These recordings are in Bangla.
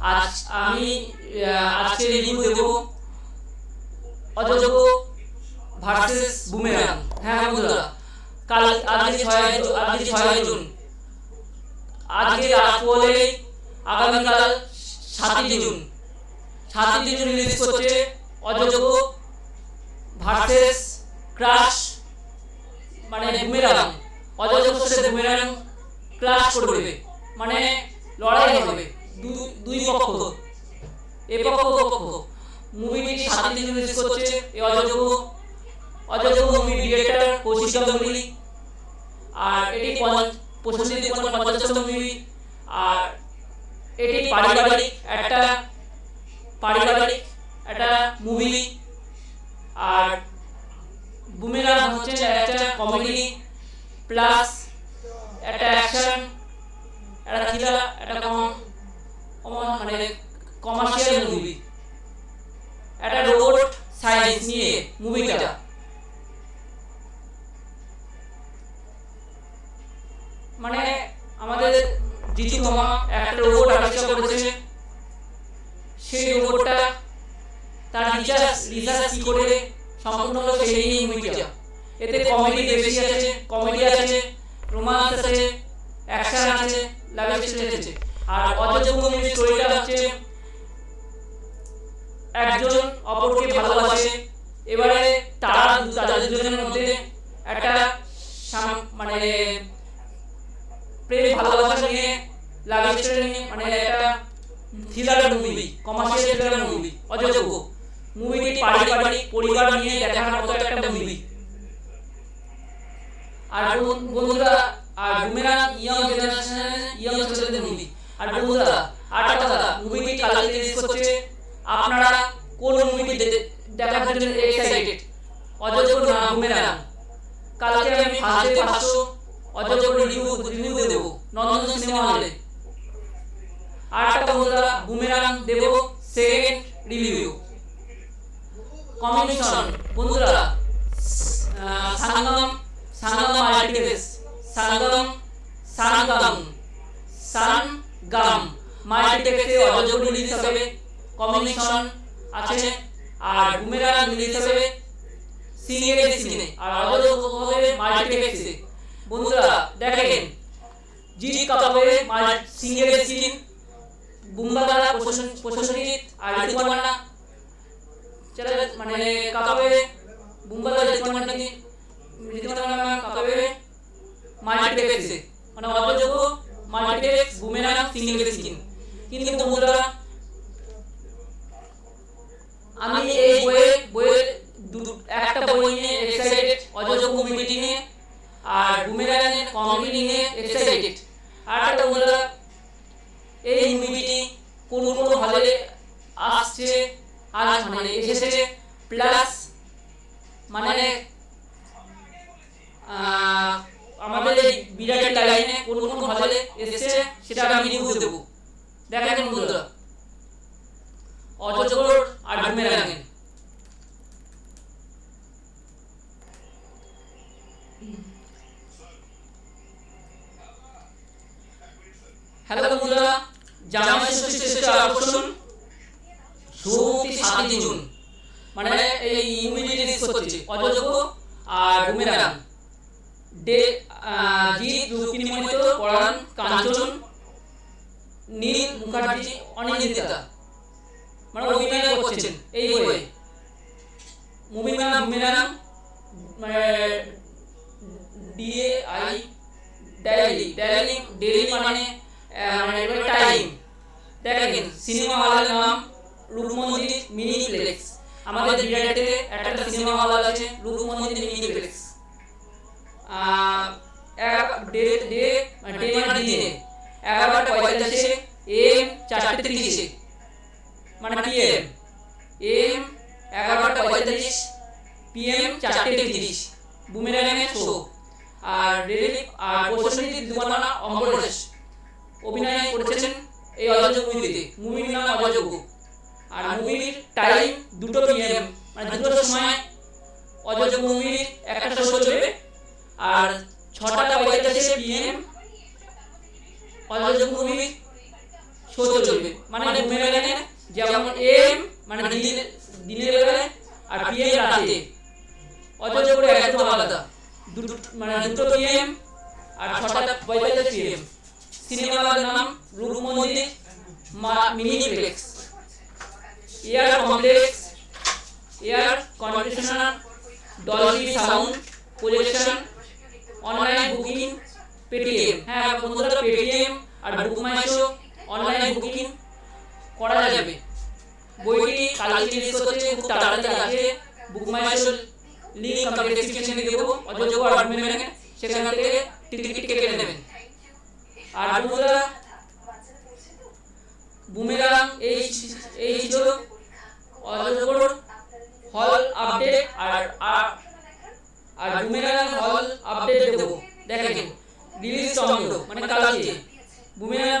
আজ আমি আজকে রিভিউ দেব অযোগ্য ভার্সেস বুমেরাং হ্যাঁ বন্ধুরা। কাল আজকে ছয় আজকে ছয় জুন আজকে রাত পরে আগামীকাল সাতই জুন। সাতই জুন রিলিজ করছে অযোগ্য ভার্সেস ক্রাশ মানে বুমেরাং অযোগ্য সাথে বুমেরাং ক্রাশ করবে মানে লড়াই হবে। দুই পক্ষ। এ পক্ষ পক্ষ। মুভিটি সাত দিন রিলিজ করছে এই অযোগ্য। অযোগ্য মুভি ডিরেক্টর কৌশিক গাঙ্গুলি আর এটি কুমার পঞ্চাশতম মুভি। আর এটি পারিবারিক একটা পারিবারিক একটা মুভি। আর বুমেরাং হচ্ছে একটা কমেডি প্লাস মানে কমার্শিয়াল মুভি একটা রোবট সায়েন্স নিয়ে মুভিটা মানে আমাদের জিতু মামা একটা রোবট আবিষ্কার করেছে। সেই রোবটটা তার রিসার্চ রিসার্চ কি করে? সম্পূর্ণ হলো সেই নিয়ে মুভিটা এতে কমেডি বেশি আছে কমেডি আছে রোমান্স আছে অ্যাকশন আছে লাভ স্টোরি আছে। আর অযোগ্য মুভির স্টোরিটা হচ্ছে একজন অপরকে ভালোবাসে। এবারে তারা তাদের দুজনের মধ্যে একটা মানে প্রেম ভালোবাসা নিয়ে লাভ স্টোরি নিয়ে মানে একটা thriller movie commercial thriller movie অযোগ্য মুভিটি পারিবারিক পরিবার নিয়ে দেখার মতো একটা মুভি আর কালকে রিলিজ করছে। আপনারা কোন মুভিটি দেখার জন্য এক্সাইটেড অযোগ্য না বুমেরাং কালকে আমি ফার্স্ট পাঁচশো অযোগ্য রিভিউ রিভিউ দেব, নন্দন সিনেমা হলে আর একটা বুমেরাং দেব সেকেন্ড রিভিউ কম্বিনেশন বন্ধুরা সাঙ্গম সাঙ্গম মাল্টিপ্লেক্স সাঙ্গম সাঙ্গম সানগাম। মাল্টিপ্লেক্সে অযোগ্য রিলিজ হবে কম্বিনেশন আছে আর বুমেরাং রিলিজ হবে সিনিয়র সিনে। আর অযোগ্য হবে মাল্টিপ্লেক্সে। বন্ধুরা দেখেন জি কাপাবে সিনিয়র সিন। বুম্বাদারা প্রশাসনিক আর চলে মানে কাকাবে বুম্বাদারা ঋতুমান্না কি ঋতুমান্না কাকাবে মাল্টিপ্লেক্সে। মানে অযোগ্য মাল্টিপ্লেক্স বুমেরাং সিনিয়র সিন। কিন্তু বন্ধুরা আমি এই বইয়ে বইয়ের একটা বই নিয়ে এক্সাইটেড অযোগ্য মুভিটি নিয়ে আর বুমেরাংয়ের কমেডি নিয়ে এক্সাইটেড আর একটা বন্ধুরা এই মুভিটি কোন কোন হলে আসছে আর মানে এসেছে প্লাস মানে আমাদের এই বিরাট লাইনে কোন কোন হলে এসেছে সেটা আমি রিভিউ দেবো। দেখেন বন্ধুরা অজগর আর বুমেরাঙের হ্যালো বন্ধুরা জামাই ষষ্ঠী শ্রেষ্ঠ আকর্ষণ। শুভমুক্তি সাতই জুন। মানে এই ইউনিটি রিলিজ করছে অযোগ্য আর বুমেরাং ডে জিৎ রুক্মিণীমণিত পরাণ কাঞ্চন নীল মুখার্জি অনিন্দিতা। মানে অভিনয় করছেন এই বইয়ে। মুভির নাম বুমেরাং মানে ডিএ আই ডায়ালি ডায়ালি ডেলি মানে মানে টাইম। দেখেন সিনেমা হলের নাম রূপমন্দির মিনিপ্লেক্স। আমাদের বিরাটে একটা সিনেমা হল আছে Roopmandir miniplex. Day day day মানে দিনে। এগারোটা পঁয়তাল্লিশে চারটে তিরিশে। মানে পিএম এম এগারোটা পঁয়তাল্লিশ পিএম চারটে তিরিশ। বুমেরাঙের শো আর রিলিফ আর প্রসেনজিৎ দুমানা অম্বরেশ অভিনয় করেছেন এই অযোগ্য মুভিতে। মুভির নাম অযোগ্য। আর মুভির টাইম দুটো পিএম মানে দুটোর সময় অযোগ্য মুভির একটা শো চলবে। আর ছটা পঁয়তাল্লিশে পিএম অযোগ্য মুভির শো চলবে। মানে দিনের দিনের বেলায় আর পিএম রাতে। অথচ করে একদম আলাদা। দুটো মানে দুটো পিএম আর ছটা পঁয়তাল্লিশ পিএম সিনেমার নাম Roop Mandir miniplex air complex air conditioner Dolby sound projection online booking Paytm. হ্যাঁ বন্ধুরা Paytm R Book My Show online booking করা যাবে। বইটি কালকে রিলিজ করছে খুব তাড়াতাড়ি আছে বুক মাই শো লিংক আমি ডেসক্রিপশনে দেবো। অযোগ্য অ্যাডমিন সেখান থেকে টিকিট কেটে নেবেন। আর বন্ধুরা বুমেরাং এই এই ছিল অযোগ্যর হল আপডেট আর আর বুমেরাং হল আপডেট দেবো। দেখেন রিলিজ টমেটো মানে কালকে। বুমেরাং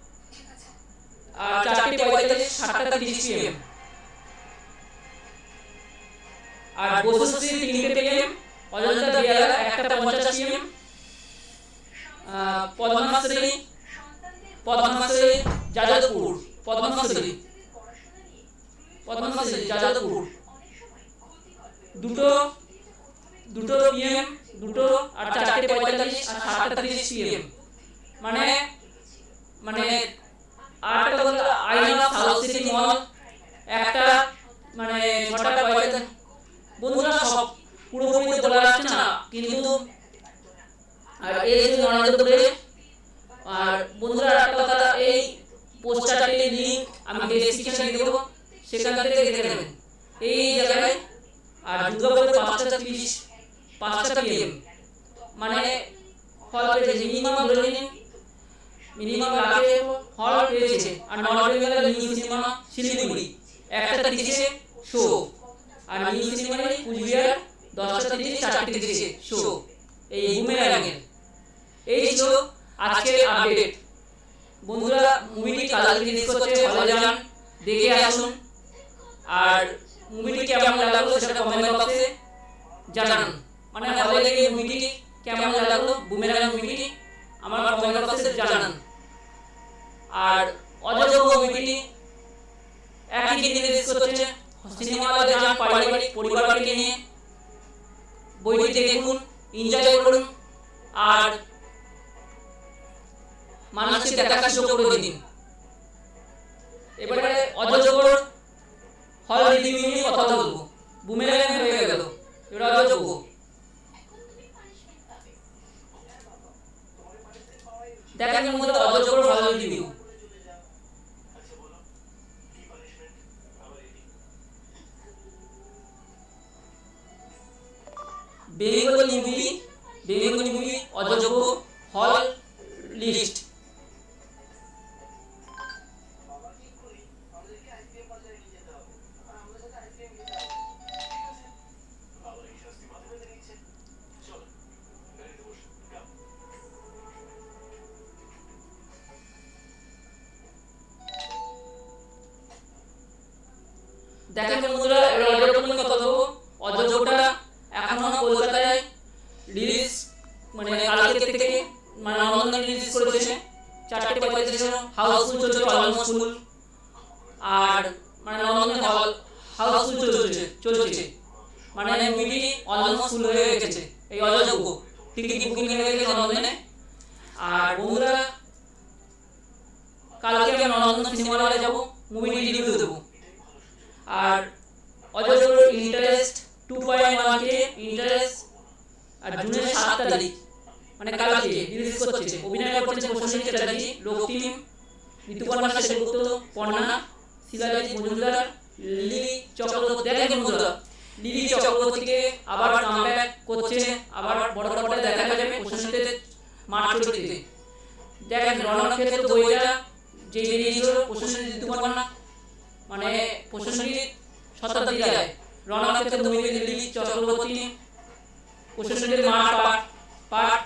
চারটে পঁয়তাল্লিশ সাতটা তিরিশ পিএম আর বসুশ্রী তিনটে পিএম অযোধ্যা বিয়ালা একটা পঞ্চাশ পিএম পদ্মাশ্রী পদ্মাশ্রী যাদবপুর পদ্মাশ্রী পদ্মাশ্রী যাদবপুর। দুটো দুটো পিএম দুটো, আর চারটে পঁয়তাল্লিশ আর সাতটা তিরিশ পিএম মানে মানে আটটা বলতে আইনক্স সাউথ সিটি মল। একটা মানে ছটা পঁয়তাল্লিশ বন্ধুরা, সব পুরোপুরি বলা যাচ্ছে না, কিন্তু আর এই যে নরেন্দ্রপুরে আর বন্ধুরা একটা কথা, এই পোস্টারটির লিংক আমি ডেসক্রিপশনে দিয়ে সেখান থেকে দেখে নেবেন। এই জায়গায়, আর দুর্গাপুরে পাঁচটা তিরিশ পাঁচটা পিএম মানে পেয়েছে মিনিমাম ধরে নিন মিনিমাম আগে হল পেয়েছে আর নর্মাল বেলা নিউ সিনেমা শিলিগুড়ি। একটা তিরিশে শো আর নিউ সিনেমায় কুচবিহার, দশটা তিরিশ চারটে তিরিশে শো এই বুমেরাঙের। এই ছিল আজকের আপডেট বন্ধুরা মুভিটি কালার রিলিজ করছে হলে যান দেখে আসুন। আর মুভিটি কেমন লাগল সেটা কমেন্ট বক্সে জানান। মানে হলে লেগে মুভিটি কেমন লাগল বুমেরাং মুভিটি আমার কমেন্ট বক্সে জানান। আর অযোগ্য মুভিটি একই দিনে রিলিজ করছে সিনেমা যান পারিবারিক পরিবারকে নিয়ে। বইটি দেখুন, এনজয় করুন, আর মানুষকে দেখার সুযোগ করে দিন। এবারে অযোগ্য হল রিভিউ নিয়ে কথা বলব। বুমেরাং হয়ে গেল। এবার অযোগ্য দেখেন আমি মধ্যে অযোগ্য ফল দিব। বেঙ্গলি মুভি বেঙ্গলি মুভি অযোগ্য হল লিস্ট দেখেন বন্ধুরা, এবার অযোগ্য নিয়ে কথা বলব। অযোগ্যটা এখনও কলকাতায় রিলিজ মানে কালকে থেকে মানে নন্দন রিলিজ করেছে। চারটে পঁয়তাল্লিশ হাউসফুল চলছে অলমোস্ট আর মানে হল হাউসফুল চলছে চলছে। মানে মুভি অলমোস্ট ফুল হয়ে গেছে, এই অযোগ্য। টিকিট বুকিং হয়ে গেছে নন্দনে। আর বন্ধুরা, কালকে আমি নন্দন সিনেমা হলে যাব মুভি রিভিউ দেবো। আর অযোগ্য interest two point one K interest আর জুনের সাত তারিখ মানে কালকে রিলিজ করছে। অভিনয় করছেন প্রসেনজিৎ চ্যাটার্জি রক্তিম ঋতুপর্ণা সেনগুপ্ত পর্ণা শিলাজিৎ মজুমদার, লিলি চক্রবর্তী বন্ধুরা লিলি চক্রবর্তীকে আবার কামব্যাক করছে, আবার বড় বড় পর্দায় দেখা যাবে প্রসেনজিতের মাঠ চরিত্রে দেখেন রণক্ষেত্র বইটা যে বেরিয়েছিল প্রসেনজিৎ ঋতুপর্ণা মানে প্রসেনজিৎ শতাব্দী রায় রণক্ষেত্র ভূমিকে দিল্লি চক্রবর্তী প্রশাসনের মাঠ পাঠ পাঠ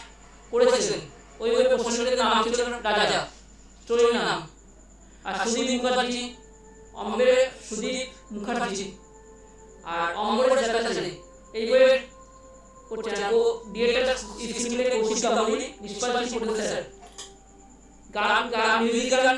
করেছিলেন। ওই ওই প্রশাসনের নাম ছিল রাজা। স্টোরির নাম আর সুদীপ মুখার্জি, অম্বের সুদীপ মুখার্জি। আর অম্বরের জায়গা এই বইয়ের গান গান মিউজিক গান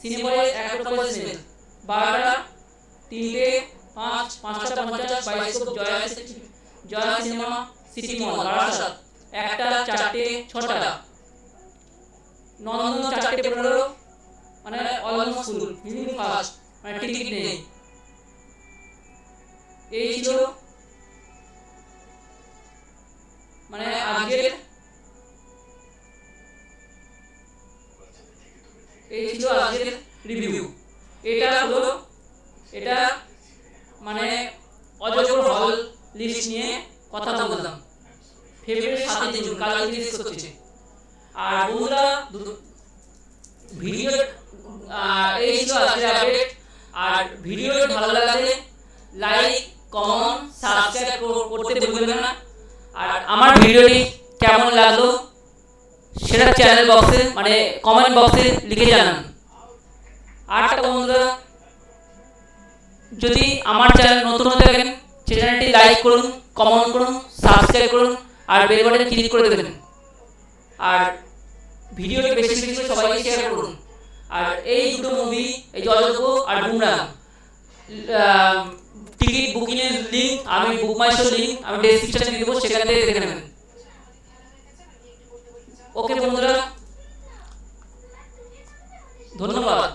সিনেমায় একটা সিনেমা বারোটা, তিনটে, পাঁচ, পাঁচটা, পঞ্চাশ bioscope Jaya Jaya cinema, City Mall, Barasat. একটা, চারটে, ছটা। নন্দন চারটে, পনেরো। মানে অলমোস্ট ফুল ফাস্ট মানে টিকিট নেই। এই ছিল রিভিউ এটা হলো, এটা মানে অজস্র হল লিস্ট নিয়ে কথা বললাম। ফেব্রুয়ারি সাতই জুন, কাল রিলিজ করছে আর বন্ধুরা ভিডিও এই ছিল আজকের আপডেট আর ভিডিও ভালো লাগলে লাইক কমেন্ট সাবস্ক্রাইব করতে ভুলবেন না। আর আমার ভিডিওটি কেমন লাগল, সেটা চ্যানেল বক্সে মানে কমেন্ট বক্সে লিখে জানান। আর একটা বন্ধুরা, যদি আমার চ্যানেল নতুন হয়ে থাকেন চ্যানেলটি লাইক করুন কমেন্ট করুন সাবস্ক্রাইব করুন, আর বেল বাটনে ক্লিক করে দেবেন। আর ভিডিওটি বেশি বেশি করে সবাইকে শেয়ার করুন। আর এই দুটো মুভি এই জলযোগ্য আর বুমরা টিকিট বুকিংয়ের লিঙ্ক আমি বুক মাই শো লিঙ্ক আমি ডেসক্রিপশনে দিয়ে দেবো, সেখান থেকে দেখে নেবেন। ওকে বন্ধুরা, ধন্যবাদ।